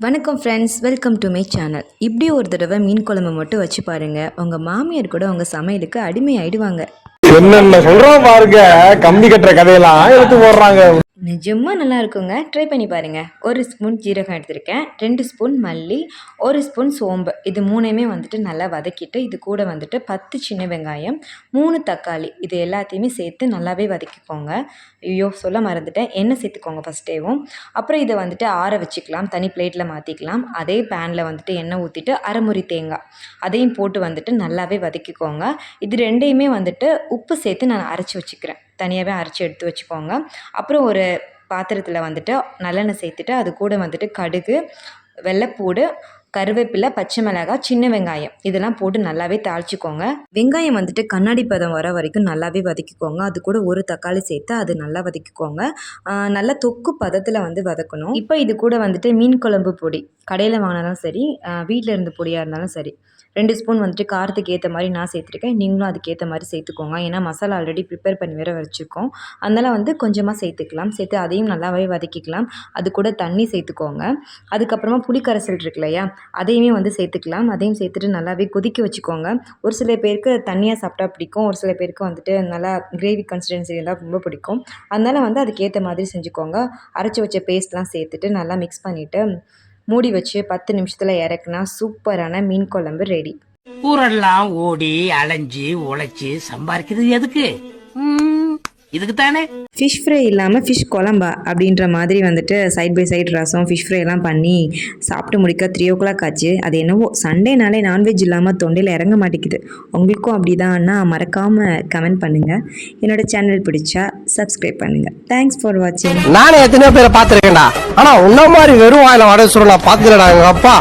வணக்கம் friends welcome to my channel இப்படி ஒரு தடவை மீன் குழம்பு மட்டும் வச்சு பாருங்க. உங்க மாமியார் கூட உங்க சமையலுக்கு அடிமை ஆயிடுவாங்க என்னென்ன சொல்றோம் பாருங்க கம்பி கட்டுற கதையெல்லாம் எடுத்து போடுறாங்க. நிஜமாக நல்லா இருக்குங்க. ட்ரை பண்ணி பாருங்கள் ஒரு ஸ்பூன் ஜீரகம் எடுத்திருக்கேன். ரெண்டு ஸ்பூன் மல்லி ஒரு ஸ்பூன் சோம்பு. இது மூணையுமே வந்துட்டு நல்லா வதக்கிட்டு இது கூட வந்துட்டு பத்து சின்ன வெங்காயம் மூணு தக்காளி. இது எல்லாத்தையுமே சேர்த்து நல்லாவே வதக்கிக்கோங்க. ஐயோ சொல்ல மறந்துட்டேன். எண்ணெய் சேர்த்துக்கோங்க ஃபஸ்ட்டேவும். அப்புறம் இதை வந்துட்டு ஆற வச்சுக்கலாம். தனி பிளேட்டில் மாற்றிக்கலாம் அதே பேனில் வந்துட்டு எண்ணெய் ஊற்றிட்டு அரைமுறி தேங்காய். அதையும் போட்டு வந்துட்டு நல்லாவே வதக்கிக்கோங்க. இது ரெண்டையுமே வந்துட்டு உப்பு சேர்த்து நான் அரைச்சி வச்சுக்கிறேன். தனியாகவே அரைச்சி எடுத்து வச்சுக்கோங்க. அப்புறம் ஒரு பாத்திரத்தில் வந்துட்டு நல்லெண்ணெய் சேர்த்துட்டு அது கூட வந்துட்டு கடுகு வெள்ளைப்பூடு கருவேப்பிலை பச்சை மிளகாய் சின்ன வெங்காயம் இதெல்லாம் போட்டு நல்லாவே தாளிச்சிக்கோங்க. வெங்காயம் வந்துட்டு கண்ணாடி பதம் வர வரைக்கும் நல்லாவே வதக்கிக்கோங்க. அது கூட ஒரு தக்காளி சேர்த்து அது நல்லா வதக்கிக்கோங்க. நல்லா தொக்கு பதத்தில் வந்து வதக்கணும். இப்போ இது கூட வந்துட்டு மீன் குழம்பு பொடி. கடையில் வாங்கினாலும் சரி வீட்டில் இருந்து பொடியாக இருந்தாலும் சரி. ரெண்டு ஸ்பூன் வந்துட்டு காரத்துக்கு ஏற்ற மாதிரி நான் சேர்த்துருக்கேன். நீங்களும் அதுக்கேற்ற மாதிரி சேர்த்துக்கோங்க. ஏன்னா மசாலா ஆல்ரெடி ப்ரிப்பேர் பண்ணி வேற வச்சுருக்கோம். அதனால் வந்து கொஞ்சமாக சேர்த்துக்கலாம். சேர்த்து அதையும் நல்லாவே வதக்கிக்கலாம். அது கூட தண்ணி சேர்த்துக்கோங்க. அதுக்கப்புறமா புளிக்கரைசல் இருக்கு இல்லையா அதையுமே வந்து சேர்த்துக்கலாம். அதையும் சேர்த்துட்டு நல்லாவே கொதிக்க வச்சுக்கோங்க. ஒரு சில பேருக்கு தண்ணியாக சாப்பிட்டா பிடிக்கும். ஒரு சில பேருக்கு வந்துட்டு நல்லா கிரேவி கன்சிஸ்டன்சி எல்லாம் ரொம்ப பிடிக்கும். அதனால் வந்து அதுக்கேற்ற மாதிரி செஞ்சுக்கோங்க. அரைச்சி வச்ச பேஸ்ட்லாம் சேர்த்துட்டு நல்லா மிக்ஸ் பண்ணிவிட்டு மூடி வச்சு பத்து நிமிஷத்தில் இறக்குனா சூப்பரான மீன் குழம்பு ரெடி ஊரெல்லாம் ஓடி அலைஞ்சு உழைச்சு சம்பாதிக்கிறது எதுக்கு? இதுக்கு தானே ஃபிஷ் ஃப்ரை இல்லாமல் ஃபிஷ் குழம்பா அப்படின்ற மாதிரி வந்துட்டு side by side rasam fish fry எல்லாம் பண்ணி சாப்பிட்டு முடிக்க த்ரீ ஓ கிளாக் ஆச்சு. அது என்னவோ சண்டேனாலே நான்வெஜ் இல்லாமல் தொண்டையில் இறங்க மாட்டேங்குது. உங்களுக்கும் அப்படிதான்னா மறக்காமல் கமெண்ட் பண்ணுங்கள் என்னோட சேனல் பிடிச்சா சப்ஸ்கிரைப் பண்ணுங்கள் தேங்க்ஸ் ஃபார் வாட்சிங் நானே எத்தனையோ பேரை பார்த்திருக்கேன்டா. ஆனா உன்ன மாதிரி வெறும் வாயில வடை சுருள் நான் பாத்துக்கிறேன் எங்க அப்பா.